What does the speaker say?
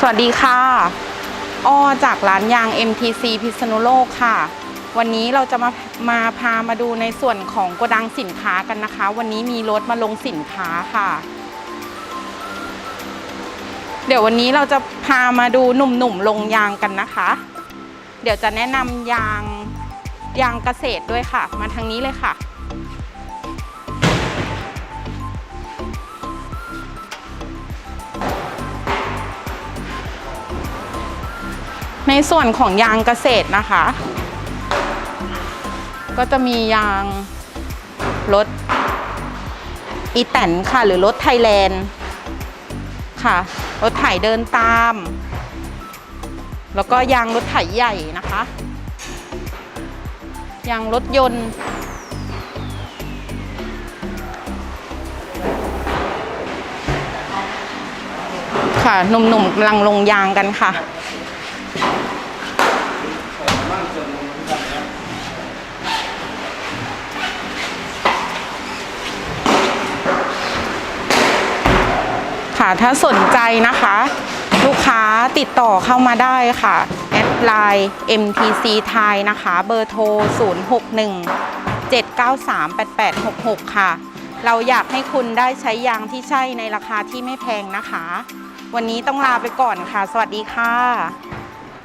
สวัสดีค่ะอ้อจากร้านยาง MTC พิษณุโลกค่ะ วันนี้เราจะมามาพามาดูในส่วนของโกดังสินค้ากันนะคะ วันนี้มีรถมาลงสินค้าค่ะ เดี๋ยววันนี้เราจะพามาดูหนุ่มๆลงยางกันนะคะ เดี๋ยวจะแนะนำยางยางเกษตรด้วยค่ะ มาทางนี้เลยค่ะ ในส่วนของยางเกษตรนะคะ ก็จะมียางรถอีแตนค่ะ หรือรถไทยแลนด์ค่ะ รถไถเดินตาม แล้วก็ยางรถไถใหญ่นะคะ ยางรถยนต์ ค่ะหนุ่มๆกำลังลงยางกันค่ะ ค่ะถ้าสนใจนะคะ ลูกค้าติดต่อเข้ามาได้ค่ะ แอดไลน์ MTC ไทยนะคะ เบอร์โทร 061 793 8866 ค่ะ เราอยากให้คุณได้ใช้ยางที่ใช่ในราคาที่ไม่แพงนะคะ วันนี้ต้องลาไปก่อนค่ะ สวัสดีค่ะ